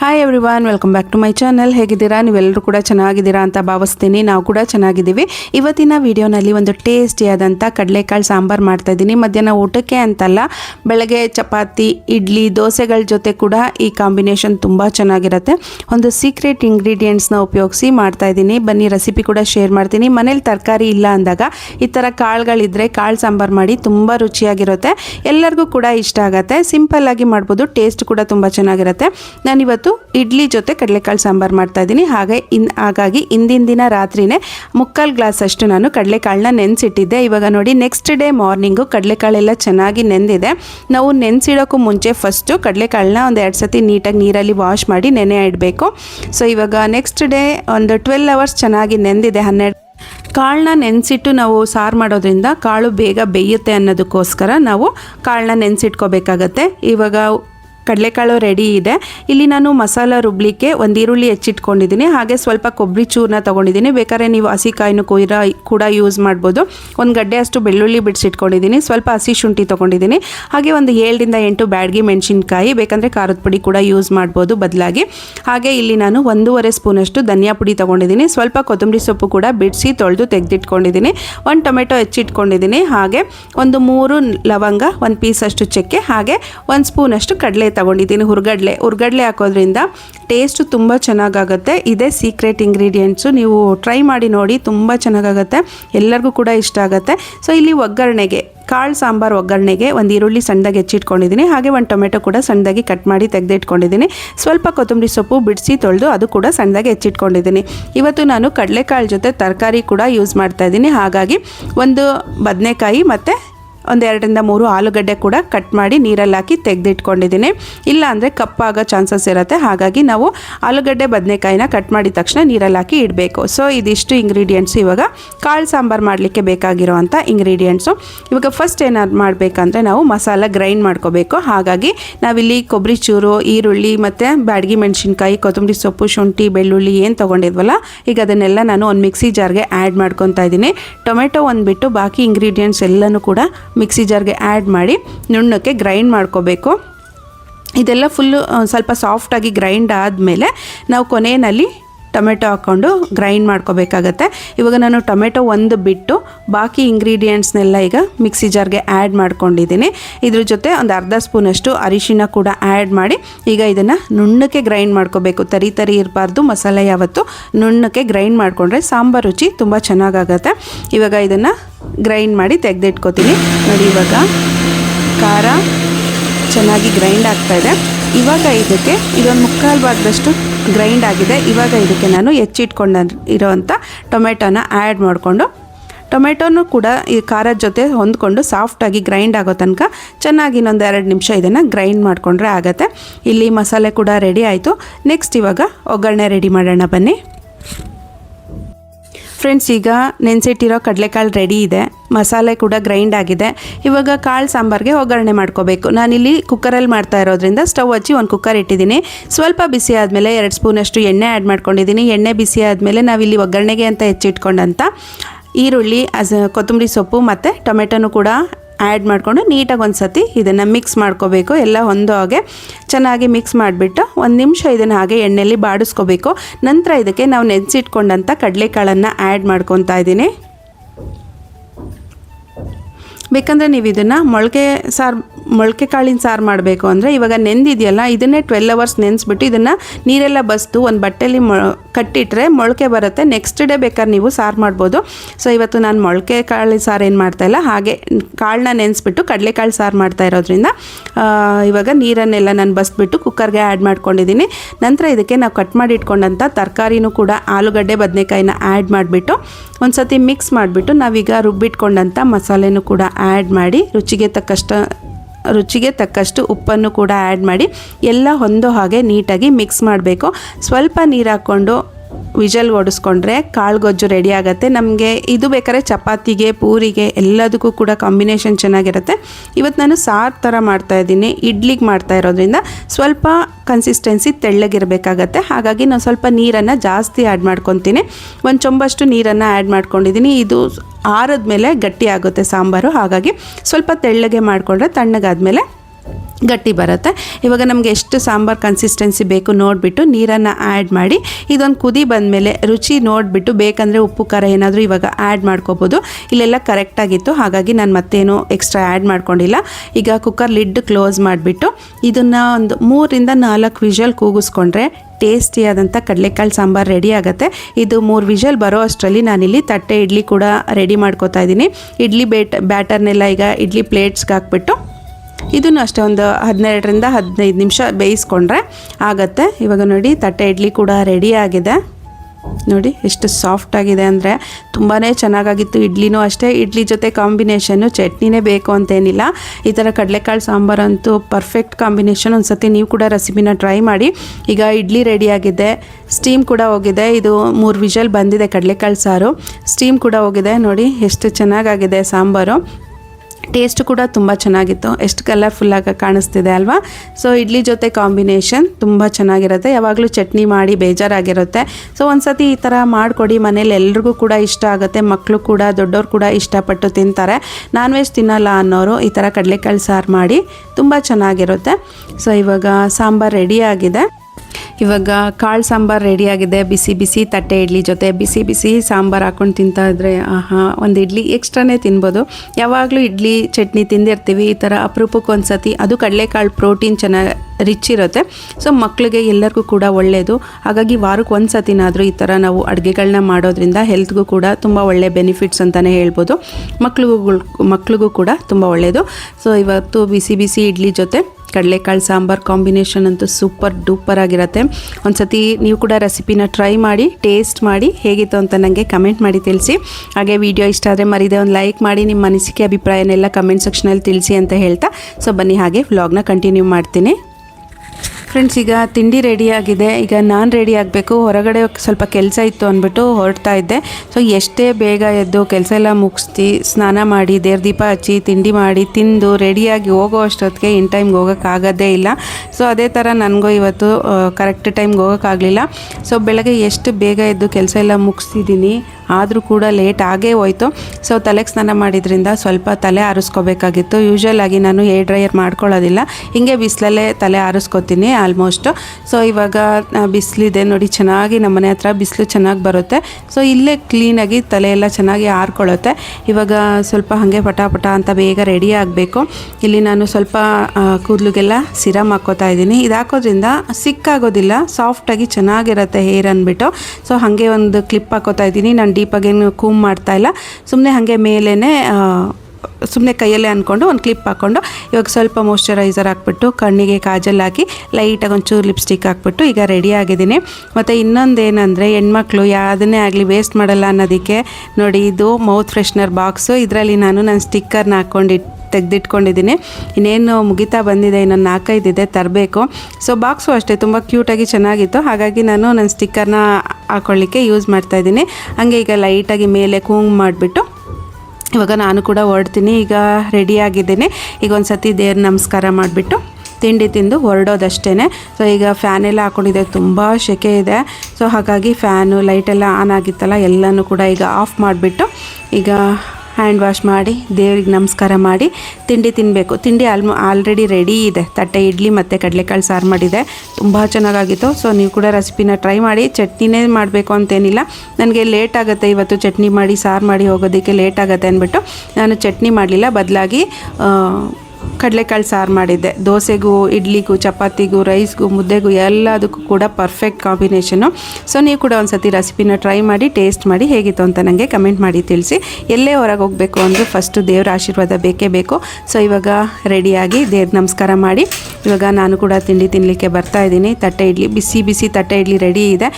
Hi everyone welcome back to my channel ಹೇಗಿದ್ದೀರಾ? ನೀವೆಲ್ಲರೂ ಕೂಡ ಚೆನ್ನಾಗಿದ್ದೀರಾ ಅಂತ ಭಾವಿಸ್ತೀನಿ. ನಾವು ಕೂಡ ಚೆನ್ನಾಗಿದ್ದೀವಿ. ಇವತ್ತಿನ ವಿಡಿಯೋನಲ್ಲಿ ಒಂದು ಟೇಸ್ಟಿಯಾದಂಥ ಕಡಲೆಕಾಳು ಸಾಂಬಾರು ಮಾಡ್ತಾ ಇದ್ದೀನಿ. ಮಧ್ಯಾಹ್ನ ಊಟಕ್ಕೆ ಅಂತಲ್ಲ, ಬೆಳಗ್ಗೆ ಚಪಾತಿ, ಇಡ್ಲಿ, ದೋಸೆಗಳ ಜೊತೆ ಕೂಡ ಈ ಕಾಂಬಿನೇಷನ್ ತುಂಬ ಚೆನ್ನಾಗಿರುತ್ತೆ. ಒಂದು ಸೀಕ್ರೆಟ್ ಇಂಗ್ರೀಡಿಯೆಂಟ್ಸ್ನ ಉಪಯೋಗಿಸಿ ಮಾಡ್ತಾ ಇದ್ದೀನಿ. ಬನ್ನಿ ರೆಸಿಪಿ ಕೂಡ ಶೇರ್ ಮಾಡ್ತೀನಿ. ಮನೇಲಿ ತರಕಾರಿ ಇಲ್ಲ ಅಂದಾಗ, ಈ ಥರ ಕಾಳುಗಳಿದ್ರೆ ಕಾಳು ಸಾಂಬಾರು ಮಾಡಿ ತುಂಬ ರುಚಿಯಾಗಿರುತ್ತೆ. ಎಲ್ಲರಿಗೂ ಕೂಡ ಇಷ್ಟ ಆಗುತ್ತೆ. ಸಿಂಪಲ್ ಆಗಿ ಮಾಡ್ಬೋದು. ಟೇಸ್ಟ್ ಕೂಡ ತುಂಬ ಚೆನ್ನಾಗಿರುತ್ತೆ. ನಾನಿವತ್ತು ಇಡ್ಲಿ ಜೊತೆ ಕಡಲೆಕಾಳು ಸಾಂಬಾರು ಮಾಡ್ತಾ ಇದ್ದೀನಿ. ಹಾಗೆ ಇನ್, ಹಾಗಾಗಿ ಇಂದಿನ ದಿನ ರಾತ್ರಿನೇ ಮುಕ್ಕಾಲು ಗ್ಲಾಸ್ ಅಷ್ಟು ನಾನು ಕಡಲೆಕಾಳನ್ನ ನೆನೆಸಿಟ್ಟಿದ್ದೆ. ಇವಾಗ ನೋಡಿ ನೆಕ್ಸ್ಟ್ ಡೇ ಮಾರ್ನಿಂಗು ಕಡಲೆಕಾಳೆಲ್ಲ ಚೆನ್ನಾಗಿ ನೆಂದಿದೆ. ನಾವು ನೆನೆಸಿಡೋಕ್ಕೂ ಮುಂಚೆ ಫಸ್ಟು ಕಡಲೆಕಾಳನ್ನ ಒಂದು ಎರಡು ಸತಿ ನೀಟಾಗಿ ನೀರಲ್ಲಿ ವಾಶ್ ಮಾಡಿ ನೆನೆ ಇಡಬೇಕು. ಸೊ ಇವಾಗ ನೆಕ್ಸ್ಟ್ ಡೇ ಒಂದು ಟ್ವೆಲ್ ಅವರ್ಸ್ ಚೆನ್ನಾಗಿ ನೆಂದಿದೆ, ಹನ್ನೆರಡು ಕಾಳನ್ನ ನೆನೆಸಿಟ್ಟು ನಾವು ಸಾರು ಮಾಡೋದ್ರಿಂದ ಕಾಳು ಬೇಗ ಬೇಯುತ್ತೆ ಅನ್ನೋದಕ್ಕೋಸ್ಕರ ನಾವು ಕಾಳನ್ನ ನೆನೆಸಿಟ್ಕೋಬೇಕಾಗತ್ತೆ. ಇವಾಗ ಕಡಲೆಕಾಳು ರೆಡಿ ಇದೆ. ಇಲ್ಲಿ ನಾನು ಮಸಾಲ ರುಬ್ಲಿಕ್ಕೆ ಒಂದು ಈರುಳ್ಳಿ ಹೆಚ್ಚಿಟ್ಕೊಂಡಿದ್ದೀನಿ. ಹಾಗೆ ಸ್ವಲ್ಪ ಕೊಬ್ಬರಿ ಚೂರನ್ನ ತೊಗೊಂಡಿದ್ದೀನಿ. ಬೇಕಾದ್ರೆ ನೀವು ಹಸಿಕಾಯಿನೂ ಕೊಯ್ರ ಕೂಡ ಯೂಸ್ ಮಾಡ್ಬೋದು. ಒಂದು ಗಡ್ಡೆ ಅಷ್ಟು ಬೆಳ್ಳುಳ್ಳಿ ಬಿಡಿಸಿಟ್ಕೊಂಡಿದ್ದೀನಿ. ಸ್ವಲ್ಪ ಹಸಿ ಶುಂಠಿ ತೊಗೊಂಡಿದ್ದೀನಿ. ಹಾಗೆ ಒಂದು ಏಳರಿಂದ ಎಂಟು ಬ್ಯಾಡ್ಗಿ ಮೆಣಸಿನ್ಕಾಯಿ. ಬೇಕಂದರೆ ಖಾರದ ಪುಡಿ ಕೂಡ ಯೂಸ್ ಮಾಡ್ಬೋದು ಬದಲಾಗಿ. ಹಾಗೆ ಇಲ್ಲಿ ನಾನು ಒಂದೂವರೆ ಸ್ಪೂನಷ್ಟು ಧನಿಯಾ ಪುಡಿ ತೊಗೊಂಡಿದ್ದೀನಿ. ಸ್ವಲ್ಪ ಕೊತ್ತಂಬರಿ ಸೊಪ್ಪು ಕೂಡ ಬಿಡಿಸಿ ತೊಳೆದು ತೆಗೆದಿಟ್ಕೊಂಡಿದ್ದೀನಿ. ಒಂದು ಟೊಮೆಟೊ ಹೆಚ್ಚಿಟ್ಕೊಂಡಿದ್ದೀನಿ. ಹಾಗೆ ಒಂದು ಮೂರು ಲವಂಗ, ಒಂದು ಪೀಸಷ್ಟು ಚಕ್ಕೆ. ಹಾಗೆ ಒಂದು ಸ್ಪೂನಷ್ಟು ಕಡಲೆ ತಗೊಂಡಿದ್ದೀನಿ ಹುರ್ಗಡ್ಲೆ. ಹುರ್ಗಡ್ಲೆ ಹಾಕೋದ್ರಿಂದ ಟೇಸ್ಟು ತುಂಬ ಚೆನ್ನಾಗಾಗುತ್ತೆ. ಇದೇ ಸೀಕ್ರೆಟ್ ಇಂಗ್ರೀಡಿಯೆಂಟ್ಸು ನೀವು ಟ್ರೈ ಮಾಡಿ ನೋಡಿ ತುಂಬ ಚೆನ್ನಾಗಾಗುತ್ತೆ. ಎಲ್ಲರಿಗೂ ಕೂಡ ಇಷ್ಟ ಆಗುತ್ತೆ. ಸೊ ಇಲ್ಲಿ ಒಗ್ಗರಣೆಗೆ, ಕಾಳು ಸಾಂಬಾರು ಒಗ್ಗರಣೆಗೆ ಒಂದು ಈರುಳ್ಳಿ ಸಣ್ಣದಾಗಿ ಹೆಚ್ಚಿಟ್ಕೊಂಡಿದ್ದೀನಿ. ಹಾಗೆ ಒಂದು ಟೊಮೆಟೊ ಕೂಡ ಸಣ್ಣದಾಗಿ ಕಟ್ ಮಾಡಿ ತೆಗೆದಿಟ್ಕೊಂಡಿದ್ದೀನಿ. ಸ್ವಲ್ಪ ಕೊತ್ತಂಬರಿ ಸೊಪ್ಪು ಬಿಡಿಸಿ ತೊಳೆದು ಅದು ಕೂಡ ಸಣ್ಣದಾಗಿ ಹೆಚ್ಚಿಟ್ಕೊಂಡಿದ್ದೀನಿ. ಇವತ್ತು ನಾನು ಕಡಲೆಕಾಳು ಜೊತೆ ತರಕಾರಿ ಕೂಡ ಯೂಸ್ ಮಾಡ್ತಾ ಇದ್ದೀನಿ. ಹಾಗಾಗಿ ಒಂದು ಬದನೆಕಾಯಿ ಮತ್ತು ಒಂದು ಎರಡರಿಂದ ಮೂರು ಆಲೂಗಡ್ಡೆ ಕೂಡ ಕಟ್ ಮಾಡಿ ನೀರಲ್ಲಿ ಹಾಕಿ ತೆಗೆದಿಟ್ಕೊಂಡಿದ್ದೀನಿ. ಇಲ್ಲ ಅಂದರೆ ಕಪ್ಪಾಗೋ ಚಾನ್ಸಸ್ ಇರುತ್ತೆ. ಹಾಗಾಗಿ ನಾವು ಆಲೂಗಡ್ಡೆ ಬದನೆಕಾಯಿನ ಕಟ್ ಮಾಡಿದ ತಕ್ಷಣ ನೀರಲ್ಲಿ ಹಾಕಿ ಇಡಬೇಕು. ಸೊ ಇದಿಷ್ಟು ಇಂಗ್ರೀಡಿಯೆಂಟ್ಸ್ ಇವಾಗ ಕಾಳು ಸಾಂಬಾರು ಮಾಡಲಿಕ್ಕೆ ಬೇಕಾಗಿರುವಂಥ ಇಂಗ್ರೀಡಿಯೆಂಟ್ಸು ಇವಾಗ ಫಸ್ಟ್ ಏನಾದ್ರು ಮಾಡಬೇಕಂದ್ರೆ ನಾವು ಮಸಾಲ ಗ್ರೈಂಡ್ ಮಾಡ್ಕೋಬೇಕು. ಹಾಗಾಗಿ ನಾವಿಲ್ಲಿ ಕೊಬ್ಬರಿ ಚೂರು, ಈರುಳ್ಳಿ ಮತ್ತು ಬ್ಯಾಡಗಿ ಮೆಣಸಿನ್ಕಾಯಿ, ಕೊತ್ತಂಬರಿ ಸೊಪ್ಪು, ಶುಂಠಿ, ಬೆಳ್ಳುಳ್ಳಿ ಏನು ತೊಗೊಂಡಿದ್ವಲ್ಲ, ಈಗ ಅದನ್ನೆಲ್ಲ ನಾನು ಒಂದು ಮಿಕ್ಸಿ ಜಾರ್ಗೆ ಆ್ಯಡ್ ಮಾಡ್ಕೊತಾ ಇದ್ದೀನಿ. ಟೊಮೆಟೊ ಒಂದು ಬಿಟ್ಟು ಬಾಕಿ ಇಂಗ್ರೀಡಿಯೆಂಟ್ಸ್ ಎಲ್ಲನೂ ಕೂಡ ಮಿಕ್ಸಿ ಜಾರ್ಗೆ ಆ್ಯಡ್ ಮಾಡಿ ನುಣ್ಣಕ್ಕೆ ಗ್ರೈಂಡ್ ಮಾಡ್ಕೋಬೇಕು. ಇದೆಲ್ಲ ಫುಲ್ಲು ಸ್ವಲ್ಪ ಸಾಫ್ಟಾಗಿ ಗ್ರೈಂಡ್ ಆದಮೇಲೆ ನಾವು ಕೊನೆಯಲ್ಲಿ ಟೊಮೆಟೊ ಹಾಕ್ಕೊಂಡು ಗ್ರೈಂಡ್ ಮಾಡ್ಕೋಬೇಕಾಗತ್ತೆ. ಇವಾಗ ನಾನು ಟೊಮೆಟೊ ಒಂದು ಬಿಟ್ಟು ಬಾಕಿ ಇಂಗ್ರೀಡಿಯೆಂಟ್ಸ್ನೆಲ್ಲ ಈಗ ಮಿಕ್ಸಿ ಜಾರ್ಗೆ ಆ್ಯಡ್ ಮಾಡ್ಕೊಂಡಿದ್ದೀನಿ. ಇದ್ರ ಜೊತೆ ಒಂದು ಅರ್ಧ ಸ್ಪೂನಷ್ಟು ಅರಿಶಿನ ಕೂಡ ಆ್ಯಡ್ ಮಾಡಿ ಈಗ ಇದನ್ನು ನುಣ್ಣಕ್ಕೆ ಗ್ರೈಂಡ್ ಮಾಡ್ಕೋಬೇಕು. ತರಿ ತರಿ ಇರಬಾರ್ದು, ಮಸಾಲೆ ಯಾವತ್ತು ನುಣ್ಣಕ್ಕೆ ಗ್ರೈಂಡ್ ಮಾಡಿಕೊಂಡ್ರೆ ಸಾಂಬಾರು ರುಚಿ ತುಂಬ ಚೆನ್ನಾಗಾಗತ್ತೆ. ಇವಾಗ ಇದನ್ನು ಗ್ರೈಂಡ್ ಮಾಡಿ ತೆಗೆದಿಟ್ಕೋತೀನಿ. ನೋಡಿ ಇವಾಗ ಖಾರ ಚೆನ್ನಾಗಿ ಗ್ರೈಂಡ್ ಆಗ್ತಾಯಿದೆ ಇವಾಗ ಇದಕ್ಕೆ ಇದೊಂದು ಮುಕ್ಕಾಲು ಭಾಗದಷ್ಟು ಗ್ರೈಂಡ್ ಆಗಿದೆ. ಇವಾಗ ಇದಕ್ಕೆ ನಾನು ಹೆಚ್ಚಿಟ್ಕೊಂಡ ಇರೋವಂಥ ಟೊಮೆಟೊನ ಆ್ಯಡ್ ಮಾಡಿಕೊಂಡು, ಟೊಮೆಟೊನು ಕೂಡ ಈ ಖಾರದ ಜೊತೆ ಹೊಂದ್ಕೊಂಡು ಸಾಫ್ಟಾಗಿ ಗ್ರೈಂಡ್ ಆಗೋ ತನಕ ಚೆನ್ನಾಗಿ ಇನ್ನೊಂದು ಎರಡು ನಿಮಿಷ ಇದನ್ನು ಗ್ರೈಂಡ್ ಮಾಡಿಕೊಂಡ್ರೆ ಆಗುತ್ತೆ. ಇಲ್ಲಿ ಮಸಾಲೆ ಕೂಡ ರೆಡಿ ಆಯಿತು. ನೆಕ್ಸ್ಟ್ ಇವಾಗ ಒಗ್ಗರಣೆ ರೆಡಿ ಮಾಡೋಣ ಬನ್ನಿ. ಫ್ರೆಂಡ್ಸ್ ಈಗ ನೆನೆಸಿಟ್ಟಿರೋ ಕಡಲೆಕಾಳು ರೆಡಿ ಇದೆ. ಮಸಾಲೆ ಕೂಡ ಗ್ರೈಂಡ್ ಆಗಿದೆ. ಇವಾಗ ಕಾಳು ಸಾಂಬಾರಿಗೆ ಒಗ್ಗರಣೆ ಮಾಡ್ಕೋಬೇಕು. ನಾನಿಲ್ಲಿ ಕುಕ್ಕರಲ್ಲಿ ಮಾಡ್ತಾ ಇರೋದ್ರಿಂದ ಸ್ಟವ್ ಹಚ್ಚಿ ಒಂದು ಕುಕ್ಕರ್ ಇಟ್ಟಿದ್ದೀನಿ. ಸ್ವಲ್ಪ ಬಿಸಿ ಆದಮೇಲೆ ಎರಡು ಸ್ಪೂನಷ್ಟು ಎಣ್ಣೆ ಆ್ಯಡ್ ಮಾಡ್ಕೊಂಡಿದ್ದೀನಿ. ಎಣ್ಣೆ ಬಿಸಿ ಆದಮೇಲೆ ನಾವಿಲ್ಲಿ ಒಗ್ಗರಣೆಗೆ ಅಂತ ಹೆಚ್ಚಿಟ್ಕೊಂಡಂಥ ಈರುಳ್ಳಿ, ಅಸ ಕೊತ್ತಂಬರಿ ಸೊಪ್ಪು ಮತ್ತು ಟೊಮೆಟೊನು ಕೂಡ ಆ್ಯಡ್ ಮಾಡಿಕೊಂಡು ನೀಟಾಗಿ ಒಂದು ಸತಿ ಇದನ್ನು ಮಿಕ್ಸ್ ಮಾಡ್ಕೋಬೇಕು. ಎಲ್ಲ ಹೊಂದೋ ಹಾಗೆ ಚೆನ್ನಾಗಿ ಮಿಕ್ಸ್ ಮಾಡಿಬಿಟ್ಟು ಒಂದು ನಿಮಿಷ ಇದನ್ನು ಹಾಗೆ ಎಣ್ಣೆಯಲ್ಲಿ ಬಾಡಿಸ್ಕೋಬೇಕು. ನಂತರ ಇದಕ್ಕೆ ನಾವು ನೆನೆಸಿಟ್ಕೊಂಡಂಥ ಕಡಲೆಕಾಳನ್ನು ಆ್ಯಡ್ ಮಾಡ್ಕೊತಾ ಇದ್ದೀನಿ. ಬೇಕಂದರೆ ನೀವು ಇದನ್ನು ಮೊಳಕೆ ಸಾರು, ಮೊಳಕೆ ಕಾಳಿನ ಸಾರು ಮಾಡಬೇಕು ಅಂದರೆ ಇವಾಗ ನೆಂದಿದೆಯಲ್ಲ, ಇದನ್ನೇ ಟ್ವೆಲ್ ಅವರ್ಸ್ ನೆನೆಸ್ಬಿಟ್ಟು ಇದನ್ನು ನೀರೆಲ್ಲ ಬಸ್ದು ಒಂದು ಬಟ್ಟೆಲಿ ಮೊ, ಕಟ್ಟಿಟ್ರೆ ಮೊಳಕೆ ಬರುತ್ತೆ. ನೆಕ್ಸ್ಟ್ ಡೇ ಬೇಕಾದ್ರೆ ನೀವು ಸಾರು ಮಾಡ್ಬೋದು. ಸೊ ಇವತ್ತು ನಾನು ಮೊಳಕೆ ಕಾಳಿನ ಸಾರು ಏನು ಮಾಡ್ತಾಯಿಲ್ಲ ಹಾಗೆ ಕಾಳನ್ನ ನೆನೆಸ್ಬಿಟ್ಟು ಕಡಲೆಕಾಳು ಸಾರು ಮಾಡ್ತಾ ಇರೋದ್ರಿಂದ ಇವಾಗ ನೀರನ್ನೆಲ್ಲ ನಾನು ಬಸ್ಬಿಟ್ಟು ಕುಕ್ಕರ್ಗೆ ಆ್ಯಡ್ ಮಾಡ್ಕೊಂಡಿದ್ದೀನಿ ನಂತರ ಇದಕ್ಕೆ ನಾವು ಕಟ್ ಮಾಡಿ ಇಟ್ಕೊಂಡಂಥ ತರಕಾರಿನೂ ಕೂಡ ಆಲೂಗಡ್ಡೆ, ಬದನೆಕಾಯಿನ ಆ್ಯಡ್ ಮಾಡಿಬಿಟ್ಟು ಒಂದು ಸತಿ ಮಿಕ್ಸ್ ಮಾಡಿಬಿಟ್ಟು ನಾವೀಗ ರುಬ್ಬಿಟ್ಕೊಂಡಂಥ ಮಸಾಲೆನೂ ಕೂಡ ಆ್ಯಡ್ ಮಾಡಿ ರುಚಿಗೆ ತಕ್ಕಷ್ಟು ರುಚಿಗೆ ತಕ್ಕಷ್ಟು ಉಪ್ಪನ್ನು ಕೂಡ ಆ್ಯಡ್ ಮಾಡಿ ಎಲ್ಲ ಹೊಂದೋ ಹಾಗೆ ನೀಟಾಗಿ ಮಿಕ್ಸ್ ಮಾಡಬೇಕು. ಸ್ವಲ್ಪ ನೀರು ಹಾಕ್ಕೊಂಡು ವಿಜಲ್ ಓಡಿಸ್ಕೊಂಡ್ರೆ ಕಾಳು ಗೊಜ್ಜು ರೆಡಿ ಆಗುತ್ತೆ. ನಮಗೆ ಇದು ಬೇಕಾದ್ರೆ ಚಪಾತಿಗೆ, ಪೂರಿಗೆ ಎಲ್ಲದಕ್ಕೂ ಕೂಡ ಕಾಂಬಿನೇಷನ್ ಚೆನ್ನಾಗಿರುತ್ತೆ. ಇವತ್ತು ನಾನು ಸಾರು ಥರ ಮಾಡ್ತಾಯಿದ್ದೀನಿ ಇಡ್ಲಿಗೆ ಮಾಡ್ತಾ ಇರೋದ್ರಿಂದ ಸ್ವಲ್ಪ ಕನ್ಸಿಸ್ಟೆನ್ಸಿ ತೆಳ್ಳಗಿರಬೇಕಾಗತ್ತೆ. ಹಾಗಾಗಿ ನಾನು ಸ್ವಲ್ಪ ನೀರನ್ನು ಜಾಸ್ತಿ ಆ್ಯಡ್ ಮಾಡ್ಕೊತೀನಿ. ಒಂದು ಚೊಂಬಷ್ಟು ನೀರನ್ನು ಆ್ಯಡ್ ಮಾಡ್ಕೊಂಡಿದ್ದೀನಿ. ಇದು ಆರಿದ್ಮೇಲೆ ಗಟ್ಟಿ ಆಗುತ್ತೆ ಸಾಂಬಾರು. ಹಾಗಾಗಿ ಸ್ವಲ್ಪ ತೆಳ್ಳಗೆ ಮಾಡಿಕೊಂಡ್ರೆ ತಣ್ಣಗಾದ್ಮೇಲೆ ಗಟ್ಟಿ ಬರುತ್ತೆ. ಇವಾಗ ನಮಗೆ ಎಷ್ಟು ಸಾಂಬಾರು ಕನ್ಸಿಸ್ಟೆನ್ಸಿ ಬೇಕು ನೋಡಿಬಿಟ್ಟು ನೀರನ್ನು ಆ್ಯಡ್ ಮಾಡಿ, ಇದೊಂದು ಕುದಿ ಬಂದಮೇಲೆ ರುಚಿ ನೋಡಿಬಿಟ್ಟು ಬೇಕಂದರೆ ಉಪ್ಪು, ಖಾರ ಏನಾದರೂ ಇವಾಗ ಆ್ಯಡ್ ಮಾಡ್ಕೋಬೋದು. ಇಲ್ಲೆಲ್ಲ ಕರೆಕ್ಟಾಗಿತ್ತು ಹಾಗಾಗಿ ನಾನು ಮತ್ತೇನು ಎಕ್ಸ್ಟ್ರಾ ಆ್ಯಡ್ ಮಾಡ್ಕೊಂಡಿಲ್ಲ. ಈಗ ಕುಕ್ಕರ್ ಲಿಡ್ ಕ್ಲೋಸ್ ಮಾಡಿಬಿಟ್ಟು ಇದನ್ನು ಒಂದು ಮೂರಿಂದ ನಾಲ್ಕು ವಿಷಲ್ ಕೂಗಿಸ್ಕೊಂಡ್ರೆ ಟೇಸ್ಟಿಯಾದಂಥ ಕಡಲೆಕಾಳು ಸಾಂಬಾರು ರೆಡಿ ಆಗುತ್ತೆ. ಇದು ಮೂರು ವಿಷಲ್ ಬರೋ ಅಷ್ಟರಲ್ಲಿ ನಾನಿಲ್ಲಿ ತಟ್ಟೆ ಇಡ್ಲಿ ಕೂಡ ರೆಡಿ ಮಾಡ್ಕೋತಾ ಇದ್ದೀನಿ. ಇಡ್ಲಿ ಬೇಟ್ ಬ್ಯಾಟರ್ನೆಲ್ಲ ಈಗ ಇಡ್ಲಿ ಪ್ಲೇಟ್ಸ್ಗೆ ಹಾಕ್ಬಿಟ್ಟು ಇದನ್ನು ಅಷ್ಟೇ ಒಂದು ಹದಿನೆರಡರಿಂದ ಹದಿನೈದು ನಿಮಿಷ ಬೇಯಿಸ್ಕೊಂಡ್ರೆ ಆಗತ್ತೆ. ಇವಾಗ ನೋಡಿ, ತಟ್ಟೆ ಇಡ್ಲಿ ಕೂಡ ರೆಡಿ ಆಗಿದೆ. ನೋಡಿ, ಎಷ್ಟು ಸಾಫ್ಟ್ ಆಗಿದೆ ಅಂದರೆ ತುಂಬಾ ಚೆನ್ನಾಗಾಗಿತ್ತು ಇಡ್ಲಿನೂ ಅಷ್ಟೇ. ಇಡ್ಲಿ ಜೊತೆ ಕಾಂಬಿನೇಷನ್ನು ಚಟ್ನಿನೇ ಬೇಕು ಅಂತೇನಿಲ್ಲ. ಈ ಥರ ಕಡಲೆಕಾಳು ಸಾಂಬಾರು ಅಂತೂ ಪರ್ಫೆಕ್ಟ್ ಕಾಂಬಿನೇಷನ್ ಒಂದು ಸತಿ ನೀವು ಕೂಡ ರೆಸಿಪಿನ ಟ್ರೈ ಮಾಡಿ. ಈಗ ಇಡ್ಲಿ ರೆಡಿಯಾಗಿದೆ ಸ್ಟೀಮ್ ಕೂಡ ಹೋಗಿದೆ. ಇದು ಮೂರು ವಿಷಲ್ ಬಂದಿದೆ ಕಡಲೆಕಾಳು ಸಾರು. ಸ್ಟೀಮ್ ಕೂಡ ಹೋಗಿದೆ. ನೋಡಿ, ಎಷ್ಟು ಚೆನ್ನಾಗಾಗಿದೆ ಸಾಂಬಾರು. ಟೇಸ್ಟ್ ಕೂಡ ತುಂಬ ಚೆನ್ನಾಗಿತ್ತು. ಎಷ್ಟು ಕಲರ್ಫುಲ್ಲಾಗಿ ಕಾಣಿಸ್ತಿದೆ ಅಲ್ವಾ? ಸೊ ಇಡ್ಲಿ ಜೊತೆ ಕಾಂಬಿನೇಷನ್ ತುಂಬ ಚೆನ್ನಾಗಿರುತ್ತೆ. ಯಾವಾಗಲೂ ಚಟ್ನಿ ಮಾಡಿ ಬೇಜಾರಾಗಿರುತ್ತೆ. ಸೊ ಒಂದ್ಸತಿ ಈ ಥರ ಮಾಡಿಕೊಡಿ. ಮನೇಲಿ ಎಲ್ರಿಗೂ ಕೂಡ ಇಷ್ಟ ಆಗುತ್ತೆ. ಮಕ್ಕಳು ಕೂಡ, ದೊಡ್ಡವರು ಕೂಡ ಇಷ್ಟಪಟ್ಟು ತಿಂತಾರೆ. ನಾನ್ ವೆಜ್ ತಿನ್ನಲ್ಲ ಅನ್ನೋರು ಈ ಥರ ಕಡಲೆಕಾಳು ಸಾರು ಮಾಡಿ ತುಂಬ ಚೆನ್ನಾಗಿರುತ್ತೆ. ಸೊ ಇವಾಗ ಸಾಂಬಾರು ರೆಡಿ ಆಗಿದೆ. ಇವಾಗ ಕಾಳು ಸಾಂಬಾರು ರೆಡಿಯಾಗಿದೆ ಬಿಸಿ ಬಿಸಿ ತಟ್ಟೆ ಇಡ್ಲಿ ಜೊತೆ, ಬಿಸಿ ಬಿಸಿ ಸಾಂಬಾರು ಹಾಕೊಂಡು ತಿಂತಾ ಇದ್ರೆ ಆಹಾ, ಒಂದು ಇಡ್ಲಿ ಎಕ್ಸ್ಟ್ರಾನೇ ತಿನ್ಬೋದು. ಯಾವಾಗಲೂ ಇಡ್ಲಿ, ಚಟ್ನಿ ತಿಂದಿರ್ತೀವಿ, ಈ ಥರ ಅಪರೂಪಕ್ಕೆ ಒಂದು ಸತಿ ಅದು ಕಡಲೆಕಾಳು ಪ್ರೋಟೀನ್ ಚೆನ್ನಾಗಿ ರಿಚ್ ಇರುತ್ತೆ. ಸೊ ಮಕ್ಕಳಿಗೆ ಎಲ್ಲರಿಗೂ ಕೂಡ ಒಳ್ಳೆಯದು ಹಾಗಾಗಿ ವಾರಕ್ಕೆ ಒಂದು ಸತಿನಾದರೂ ಈ ಥರ ನಾವು ಅಡುಗೆಗಳನ್ನ ಮಾಡೋದ್ರಿಂದ ಹೆಲ್ತ್ಗೂ ಕೂಡ ತುಂಬ ಒಳ್ಳೆಯ ಬೆನಿಫಿಟ್ಸ್ ಅಂತಲೇ ಹೇಳ್ಬೋದು. ಮಕ್ಳಿಗೂ ಮಕ್ಳಿಗೂ ಕೂಡ ತುಂಬ ಒಳ್ಳೆಯದು ಸೊ ಇವತ್ತು ಬಿಸಿ ಬಿಸಿ ಇಡ್ಲಿ ಜೊತೆ ಕಡಲೆಕಾಳು ಸಾಂಬಾರು ಕಾಂಬಿನೇಷನ್ ಅಂತೂ ಸೂಪರ್ ಡೂಪರ್ ಆಗಿರುತ್ತೆ. ಒಂದು ಸತಿ ನೀವು ಕೂಡ ರೆಸಿಪಿನ ಟ್ರೈ ಮಾಡಿ, ಟೇಸ್ಟ್ ಮಾಡಿ, ಹೇಗಿತ್ತು ಅಂತ ನನಗೆ ಕಮೆಂಟ್ ಮಾಡಿ ತಿಳಿಸಿ. ಹಾಗೆ ವಿಡಿಯೋ ಇಷ್ಟ ಆದರೆ ಮರಿದೆ ಒಂದು ಲೈಕ್ ಮಾಡಿ, ನಿಮ್ಮ ಅನಿಸಿಕೆ, ಅಭಿಪ್ರಾಯನೆಲ್ಲ ಕಮೆಂಟ್ ಸೆಕ್ಷನಲ್ಲಿ ತಿಳಿಸಿ ಅಂತ ಹೇಳ್ತಾ. ಸೊ ಬನ್ನಿ ಹಾಗೆ ವ್ಲಾಗ್ನ ಕಂಟಿನ್ಯೂ ಮಾಡ್ತೀನಿ. ಫ್ರೆಂಡ್ಸ್ ಈಗ ತಿಂಡಿ ರೆಡಿ ಆಗಿದೆ. ಈಗ ನಾನು ರೆಡಿ ಆಗಬೇಕು. ಹೊರಗಡೆ ಸ್ವಲ್ಪ ಕೆಲಸ ಇತ್ತು ಅಂದ್ಬಿಟ್ಟು ಹೊರಡ್ತಾ ಇದ್ದೆ. ಸೊ ಎಷ್ಟೇ ಬೇಗ ಎದ್ದು ಕೆಲಸ ಎಲ್ಲ ಮುಗಿಸಿ ಸ್ನಾನ ಮಾಡಿ, ದೇವ್ರ ದೀಪ ಹಚ್ಚಿ, ತಿಂಡಿ ಮಾಡಿ, ತಿಂದು ರೆಡಿಯಾಗಿ ಹೋಗೋ ಅಷ್ಟೊತ್ತಿಗೆ ಇನ್ ಟೈಮ್ಗೆ ಹೋಗೋಕ್ಕಾಗೋದೇ ಇಲ್ಲ. ಸೊ ಅದೇ ಥರ ನನಗೂ ಇವತ್ತು ಕರೆಕ್ಟ್ ಟೈಮ್ಗೆ ಹೋಗೋಕ್ಕಾಗಲಿಲ್ಲ ಸೊ ಬೆಳಗ್ಗೆ ಎಷ್ಟು ಬೇಗ ಎದ್ದು ಕೆಲಸ ಎಲ್ಲ ಮುಗಿಸ್ತಿದ್ದೀನಿ. ಆದರೂ ಕೂಡ ಲೇಟ್ ಆಗೇ ಹೋಯ್ತು. ಸೊ ತಲೆಗೆ ಸ್ನಾನ ಮಾಡಿದ್ರಿಂದ ಸ್ವಲ್ಪ ತಲೆ ಆರಿಸ್ಕೋಬೇಕಾಗಿತ್ತು. ಯೂಶ್ವಲ್ ಆಗಿ ನಾನು ಏರ್ ಡ್ರೈಯರ್ ಮಾಡ್ಕೊಳ್ಳೋದಿಲ್ಲ. ಹಿಂಗೆ ಬಿಸಿಲಲ್ಲೇ ತಲೆ ಆರಿಸ್ಕೋತೀನಿ. ಆಲ್ಮೋಸ್ಟು ಸೊ ಇವಾಗ ಬಿಸಿಲಿದೆ ನೋಡಿ, ಚೆನ್ನಾಗಿ ನಮ್ಮ ಮನೆ ಹತ್ರ ಬಿಸಿಲು ಚೆನ್ನಾಗಿ ಬರುತ್ತೆ. ಸೊ ಇಲ್ಲೇ ಕ್ಲೀನಾಗಿ ತಲೆ ಎಲ್ಲ ಚೆನ್ನಾಗಿ ಆರ್ಕೊಳ್ಳುತ್ತೆ. ಇವಾಗ ಸ್ವಲ್ಪ ಹಾಗೆ ಪಟಾಪಟ ಪಟ ಅಂತ ಬೇಗ ರೆಡಿ ಆಗಬೇಕು. ಇಲ್ಲಿ ನಾನು ಸ್ವಲ್ಪ ಕೂದಲುಗೆಲ್ಲ ಕೂದಲಿಗೆಲ್ಲ ಸಿರಮ್ ಹಾಕೋತಾ ಇದ್ದೀನಿ. ಇದು ಹಾಕೋದ್ರಿಂದ ಸಿಕ್ಕಾಗೋದಿಲ್ಲ ಸಾಫ್ಟಾಗಿ ಚೆನ್ನಾಗಿರುತ್ತೆ ಹೇರ್ ಅಂದ್ಬಿಟ್ಟು. ಸೊ ಹಾಗೆ ಒಂದು ಕ್ಲಿಪ್ ಹಾಕೋತಾ ಇದ್ದೀನಿ. ನಾನು ಡೀಪಾಗೇನು ಕೂಮ್ ಮಾಡ್ತಾ ಇಲ್ಲ. ಸುಮ್ಮನೆ ಹಾಗೆ ಮೇಲೇ ಸುಮ್ಮನೆ ಕೈಯಲ್ಲೇ ಅಂದ್ಕೊಂಡು ಒಂದು ಕ್ಲಿಪ್ ಹಾಕ್ಕೊಂಡು ಇವಾಗ ಸ್ವಲ್ಪ ಮಾಯ್ಶ್ಚರೈಸರ್ ಹಾಕ್ಬಿಟ್ಟು ಕಣ್ಣಿಗೆ ಕಾಜಲ್ ಹಾಕಿ ಲೈಟಾಗಿ ಒಂಚೂರು ಲಿಪ್ಸ್ಟಿಕ್ ಹಾಕ್ಬಿಟ್ಟು ಈಗ ರೆಡಿ ಆಗಿದ್ದೀನಿ. ಮತ್ತು ಇನ್ನೊಂದು ಏನಂದರೆ ಹೆಣ್ಮಕ್ಳು ಯಾವುದನ್ನೇ ಆಗಲಿ ವೇಸ್ಟ್ ಮಾಡಲ್ಲ ಅನ್ನೋದಕ್ಕೆ ನೋಡಿ ಇದು ಮೌತ್ ಫ್ರೆಶ್ನರ್ ಬಾಕ್ಸು ಇದರಲ್ಲಿ ನಾನು ನನ್ನ ಸ್ಟಿಕ್ಕರ್ನ ಹಾಕ್ಕೊಂಡಿಟ್ಟು ತೆಗೆದಿಟ್ಕೊಂಡಿದ್ದೀನಿ. ಇನ್ನೇನು ಮುಗಿತಾ ಬಂದಿದೆ, ಇನ್ನೊಂದು ನಾಲ್ಕೈದಿದೆ ತರಬೇಕು. ಸೊ ಬಾಕ್ಸು ಅಷ್ಟೇ, ತುಂಬ ಕ್ಯೂಟಾಗಿ ಚೆನ್ನಾಗಿತ್ತು. ಹಾಗಾಗಿ ನಾನು ನನ್ನ ಸ್ಟಿಕ್ಕರ್ನ ಹಾಕ್ಕೊಳ್ಳಿಕ್ಕೆ ಯೂಸ್ ಮಾಡ್ತಾಯಿದ್ದೀನಿ ಹಾಗೆ ಈಗ ಲೈಟಾಗಿ ಮೇಲೆ ಕೂಂಗ್ ಮಾಡಿಬಿಟ್ಟು ಇವಾಗ ನಾನು ಕೂಡ ಹೊರಡ್ತೀನಿ. ಈಗ ರೆಡಿಯಾಗಿದ್ದೀನಿ ಈಗ ಒಂದು ಸತಿ ದೇವ್ರ ನಮಸ್ಕಾರ ಮಾಡಿಬಿಟ್ಟು ತಿಂಡಿ ತಿಂದು ಹೊರಡೋದಷ್ಟೇ ಸೊ ಈಗ ಫ್ಯಾನ್ ಎಲ್ಲ ಹಾಕ್ಕೊಂಡಿದೆ ತುಂಬ ಸೆಕೆ ಇದೆ. ಸೊ ಹಾಗಾಗಿ ಫ್ಯಾನು ಲೈಟೆಲ್ಲ ಆನ್ ಆಗಿತ್ತಲ್ಲ, ಎಲ್ಲನೂ ಕೂಡ ಈಗ ಆಫ್ ಮಾಡಿಬಿಟ್ಟು ಈಗ ಹ್ಯಾಂಡ್ ವಾಶ್ ಮಾಡಿ, ದೇವ್ರಿಗೆ ನಮಸ್ಕಾರ ಮಾಡಿ ತಿಂಡಿ ತಿನ್ನಬೇಕು ತಿಂಡಿ ಆಲ್ಮೋ, ಆಲ್ರೆಡಿ ರೆಡಿ ಇದೆ. ತಟ್ಟೆ, ಇಡ್ಲಿ ಮತ್ತು ಕಡಲೆಕಾಳು ಸಾರು ಮಾಡಿದೆ. ತುಂಬ ಚೆನ್ನಾಗಾಗಿತ್ತು. ಸೊ, ನೀವು ಕೂಡ ರೆಸಿಪಿನ ಟ್ರೈ ಮಾಡಿ. ಚಟ್ನಿನೇ ಮಾಡಬೇಕು ಅಂತೇನಿಲ್ಲ. ನನಗೆ ಲೇಟ್ ಆಗುತ್ತೆ ಇವತ್ತು ಚಟ್ನಿ ಮಾಡಿ, ಸಾರು ಮಾಡಿ ಹೋಗೋದಕ್ಕೆ ಲೇಟ್ ಆಗುತ್ತೆ ಅಂದ್ಬಿಟ್ಟು ನಾನು ಚಟ್ನಿ ಮಾಡಲಿಲ್ಲ. ಬದಲಾಗಿ ಕಡಲೆಕಾಳು ಸಾರು ಮಾಡಿದ್ದೆ. ದೋಸೆಗೂ, ಇಡ್ಲಿಗೂ, ಚಪಾತಿಗೂ, ರೈಸ್ಗೂ, ಮುದ್ದೆಗೂ ಎಲ್ಲದಕ್ಕೂ ಕೂಡ ಪರ್ಫೆಕ್ಟ್ ಕಾಂಬಿನೇಷನು ಸೊ ನೀವು ಕೂಡ ಒಂದು ಸತಿ ರೆಸಿಪಿನ ಟ್ರೈ ಮಾಡಿ ಟೇಸ್ಟ್ ಮಾಡಿ ಹೇಗಿತ್ತು ಅಂತ ನನಗೆ ಕಮೆಂಟ್ ಮಾಡಿ ತಿಳಿಸಿ. ಎಲ್ಲೇ ಹೊರಗೆ ಹೋಗಬೇಕು ಅಂದರೆ ಫಸ್ಟು ದೇವರ ಆಶೀರ್ವಾದ ಬೇಕೇ ಬೇಕು. ಸೊ ಇವಾಗ ರೆಡಿಯಾಗಿ ದೇವ್ರ ನಮಸ್ಕಾರ ಮಾಡಿ. ಇವಾಗ ನಾನು ಕೂಡ ತಿಂಡಿ ತಿನ್ನಲಿಕ್ಕೆ ಬರ್ತಾ ಇದ್ದೀನಿ. ತಟ್ಟೆ ಇಡ್ಲಿ, ಬಿಸಿ ಬಿಸಿ ತಟ್ಟೆ ಇಡ್ಲಿ ರೆಡಿ ಇದೆ.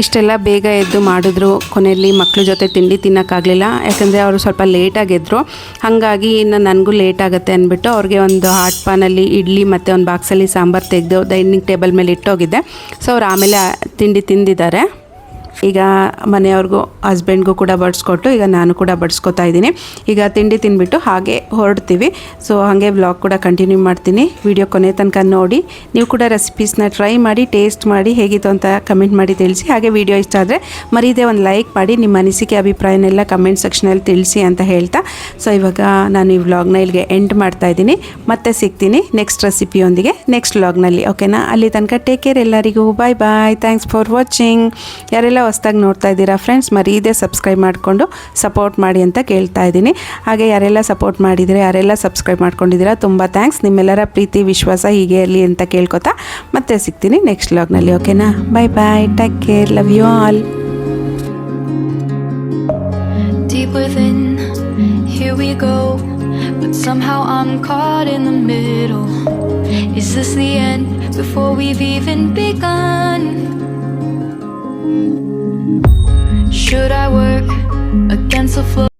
ಇಷ್ಟೆಲ್ಲ ಬೇಗ ಎದ್ದು ಮಾಡಿದ್ರು. ಕೊನೆಯಲ್ಲಿ ಮಕ್ಳ ಜೊತೆ ತಿಂಡಿ ತಿನ್ನೋಕ್ಕಾಗಲಿಲ್ಲ. ಯಾಕಂದರೆ ಅವರು ಸ್ವಲ್ಪ ಲೇಟಾಗಿ ಎದ್ರು ಹಾಗಾಗಿ ಇನ್ನು ನನಗೂ ಲೇಟ್ ಆಗುತ್ತೆ ಅಂದ್ಬಿಟ್ಟು ಅವ್ರಿಗೆ ಒಂದು ಹಾಟ್ ಪಾನಲ್ಲಿ ಇಡ್ಲಿ ಮತ್ತು ಒಂದು ಬಾಕ್ಸಲ್ಲಿ ಸಾಂಬಾರು ತೆಗೆದು ಡೈನಿಂಗ್ ಟೇಬಲ್ ಮೇಲೆ ಇಟ್ಟೋಗಿದ್ದೆ. ಸೊ ಅವ್ರು ಆಮೇಲೆ ತಿಂಡಿ ತಿಂದಿದ್ದಾರೆ. ಈಗ ಮನೆಯವ್ರಿಗೂ ಹಸ್ಬೆಂಡ್ಗೂ ಕೂಡ ಬಡಿಸ್ಕೊಟ್ಟು ಈಗ ನಾನು ಕೂಡ ಬಡಿಸ್ಕೊತಾ ಇದ್ದೀನಿ. ಈಗ ತಿಂಡಿ ತಿಂದ್ಬಿಟ್ಟು ಹಾಗೆ ಹೊರಡ್ತೀವಿ. ಸೊ ಹಾಗೆ ವ್ಲಾಗ್ ಕೂಡ ಕಂಟಿನ್ಯೂ ಮಾಡ್ತೀನಿ. ವಿಡಿಯೋ ಕೊನೆ ತನಕ ನೋಡಿ. ನೀವು ಕೂಡ ರೆಸಿಪೀಸ್ನ ಟ್ರೈ ಮಾಡಿ ಟೇಸ್ಟ್ ಮಾಡಿ ಹೇಗಿತ್ತು ಅಂತ ಕಮೆಂಟ್ ಮಾಡಿ ತಿಳಿಸಿ. ಹಾಗೆ ವಿಡಿಯೋ ಇಷ್ಟ ಆದರೆ ಮರೀದೆ ಒಂದು ಲೈಕ್ ಮಾಡಿ, ನಿಮ್ಮ ಅನಿಸಿಕೆ, ಅಭಿಪ್ರಾಯನೆಲ್ಲ ಕಮೆಂಟ್ ಸೆಕ್ಷನಲ್ಲಿ ತಿಳಿಸಿ ಅಂತ ಹೇಳ್ತಾ. ಸೊ ಇವಾಗ ನಾನು ಈ ವ್ಲಾಗ್ನ ಇಲ್ಲಿಗೆ ಎಂಡ್ ಮಾಡ್ತಾ ಇದ್ದೀನಿ. ಮತ್ತೆ ಸಿಗ್ತೀನಿ ನೆಕ್ಸ್ಟ್ ರೆಸಿಪಿಯೊಂದಿಗೆ ನೆಕ್ಸ್ಟ್ ವ್ಲಾಗ್ನಲ್ಲಿ ಓಕೆನಾ ಅಲ್ಲಿ ತನಕ ಟೇಕ್ ಕೇರ್ ಎಲ್ಲರಿಗೂ. Bye bye thanks for watching ಯಾರೆಲ್ಲ ಹೊಸ್ದಾಗಿ ನೋಡ್ತಾ ಇದ್ದೀರಾ ಫ್ರೆಂಡ್ಸ್ ಮರೀದೆ ಸಬ್ಸ್ಕ್ರೈಬ್ ಮಾಡಿಕೊಂಡು ಸಪೋರ್ಟ್ ಮಾಡಿ ಅಂತ ಕೇಳ್ತಾ ಇದ್ದೀನಿ. ಹಾಗೆ ಯಾರೆಲ್ಲ ಸಪೋರ್ಟ್ ಮಾಡಿದರೆ, ಯಾರೆಲ್ಲ ಸಬ್ಸ್ಕ್ರೈಬ್ ಮಾಡ್ಕೊಂಡಿದ್ದೀರಾ, ತುಂಬ ಥ್ಯಾಂಕ್ಸ್ ನಿಮ್ಮೆಲ್ಲರ ಪ್ರೀತಿ, ವಿಶ್ವಾಸ ಹೀಗೆ ಇರಲಿ ಅಂತ ಕೇಳ್ಕೊತಾ ಮತ್ತೆ ಸಿಗ್ತೀನಿ ನೆಕ್ಸ್ಟ್ ಲಾಗ್ನಲ್ಲಿ ಓಕೆನಾ bye bye take care love you all somehow I'm caught in the middle. Is this the end before we've even begun? Should I work against the flow?